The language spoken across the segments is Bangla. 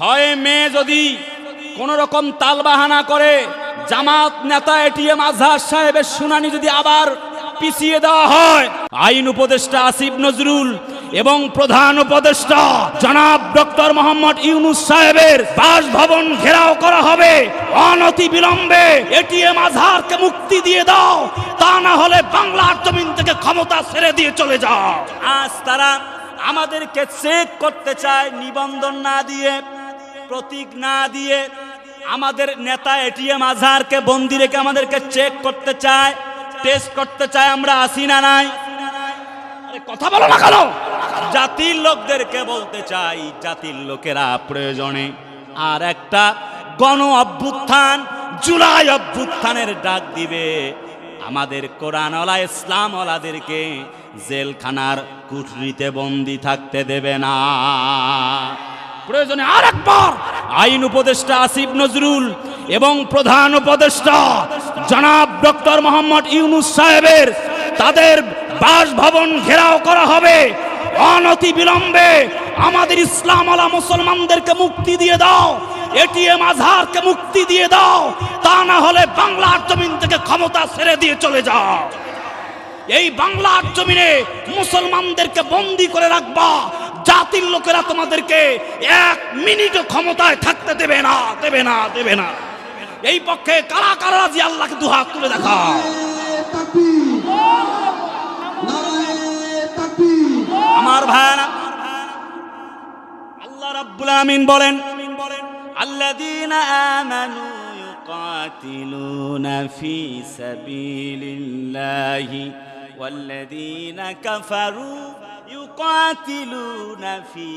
ছয় মে যদি কোন রকম তালবাহানা করে জামাত নেতা এটিএম আজহার সাহেবের শুনানি যদি আবার পিছিয়ে দেওয়া হয়, আইন উপদেষ্টা আসিফ নজরুল এবং প্রধান উপদেষ্টা জনাব ডক্টর মোহাম্মদ ইউনুস সাহেবের বাসভবন ঘেরাও করা হবে, অনতি বিলম্বে এটিএম আজহারকে মুক্তি দিয়ে দাও, তা না হলে বাংলার জমিন থেকে ক্ষমতা ছেড়ে দিয়ে চলে যাও। আজ তারা আমাদেরকে চেক করতে চায়, নিবন্ধন না দিয়ে প্রতীক না দিয়ে আমাদের নেতা এটিএম আজহারকে, বন্দি রেখে আমাদেরকে চেক করতে চায় টেস্ট করতে চায়, আমরা আসি না নাই? কথা বলো না কেন? জাতির লোকদেরকে বলতে চাই, জাতির লোকেরা প্রয়োজনে। আর একটা গণ অভ্যুত্থান, জুলাই অভ্যুত্থানের ডাক দিবে। আমাদের কোরআনওয়ালা, ইসলামওয়ালাদেরকে জেলখানার কুঠরিতে বন্দি থাকতে দেবে না। প্রয়োজনে আর একবার আইন উপদেষ্টা আসিফ নজরুল এবং প্রধান উপদেষ্টা জনাব ডক্টর মোহাম্মদ ইউনুস সাহেবের তাদের বাসভবন ঘেরাও করা হবে। অনতি বিলম্বে আমাদের ইসলামওয়ালা মুসলমানদেরকে মুক্তি দিয়ে দাও। এটিএম আজহারকে মুক্তি দিয়ে দাও। তা না হলে বাংলার জমিন থেকে ক্ষমতা ছেড়ে দিয়ে চলে যাও। এই বাংলার জমিনে মুসলমানদেরকে বন্দি করে রাখবা। জাতির লোকেরা তোমাদেরকে এক মিনিটও ক্ষমতায় থাকতে দেবে না দেবে না দেবে না। এই পক্ষে কারা কারা রাজি? আল্লাহকে দুহাত তুলে দেখা আমার ভাইরা আল্লাহ রাব্বুল আমিন বলেন, আল্লাযীনা আমানু ইউকাতিলুনা ফি সাবিলিল্লাহি ওয়াল্লাযীনা কাফারু ইউকাতিলুনা ফি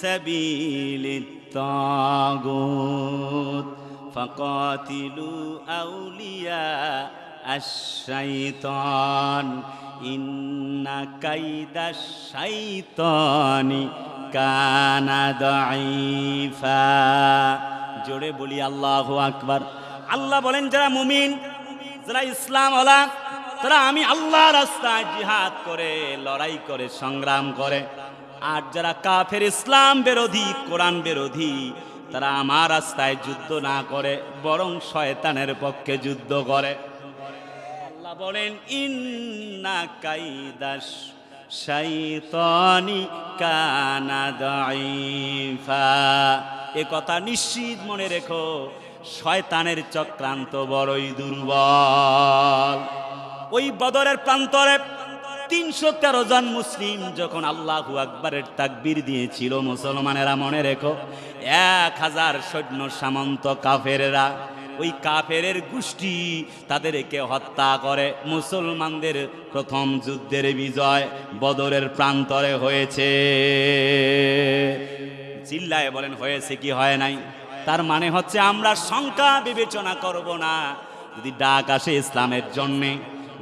সাবিলিত তাগুত ফাকাতিলু আউলিয়া আশ-শাইতান কাইদা শাইতানি কানা জোরে বলি আল্লাহ আকবার। আল্লাহ বলেন, যারা মুমিন, যারা ইসলাম ওলা তারা আমি আল্লাহ রাস্তায় জিহাদ করে, লড়াই করে, সংগ্রাম করে। আর যারা কাফের, ইসলাম বিরোধী, কোরআন বিরোধী, তারা আমার রাস্তায় যুদ্ধ না করে, বরং শয়তানের পক্ষে যুদ্ধ করে। আল্লাহ বলেন, ইন্না কাইদাস শাইতানি কানা দাইফা এ কথা নিশ্চিত মনে রেখো, শয়তানের চক্রান্ত বড়ই দুর্বল। ওই বদরের প্রান্তরে তিনশো তেরো জন মুসলিম যখন আল্লাহ আকবরের তাকবির দিয়েছিল, মুসলমানেরা মনে রেখো, এক হাজার সৈন্য সামন্ত কাফেরেরা, ওই কাফেরের গোষ্ঠী তাদেরকে হত্যা করে। মুসলমানদের প্রথম যুদ্ধের বিজয় বদরের প্রান্তরে হয়েছে। চিল্লায় বলেন, হয়েছে কি, হয় নাই? তার মানে হচ্ছে আমরা সংখ্যা বিবেচনা করব না। যদি ডাক আসে ইসলামের জন্যে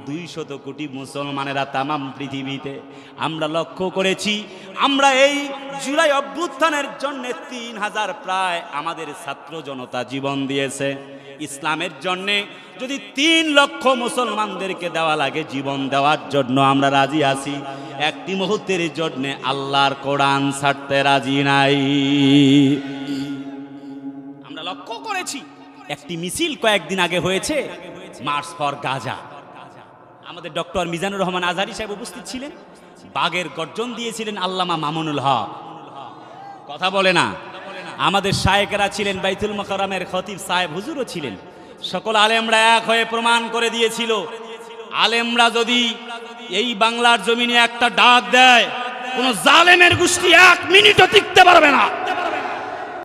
দুই শত কোটি মুসলমানেরা তামাম পৃথিবীতে আমরা লক্ষ্য করেছি, আমরা এই জুলাই অভ্যুত্থানের জন্য তিন হাজার প্রায় আমাদের ছাত্র জনতা জীবন দিয়েছে। ইসলামের জন্যে যদি তিন লক্ষ মুসলমানদেরকে দেওয়া লাগে জীবন দেওয়ার জন্য আমরা রাজি আছি। একটি মুহূর্তের জন্য আল্লাহর কোরআন ছাড়তে রাজি নাই। আমরা লক্ষ্য করেছি, একটি মিছিল কয়েকদিন আগে হয়েছে, মার্চ ফর গাজা। আমাদের ডক্টর মিজানুর রহমান আজহারি সাহেব উপস্থিত ছিলেন। বাগের গর্জন দিয়েছিলেন আল্লামা মামুনুল হক। কথা বলে না। আমাদের শায়েকেরা ছিলেন, বাইতুল মকরামের খতিব সাহেব হুজুরও ছিলেন। সকল আলেমরা এক হয়ে প্রমাণ করে দিয়েছিল। আলেমরা যদি এই বাংলার জমিনে একটা ডাক দেয়, কোন জালেমের গোষ্ঠী এক মিনিটও টিকতে পারবে না।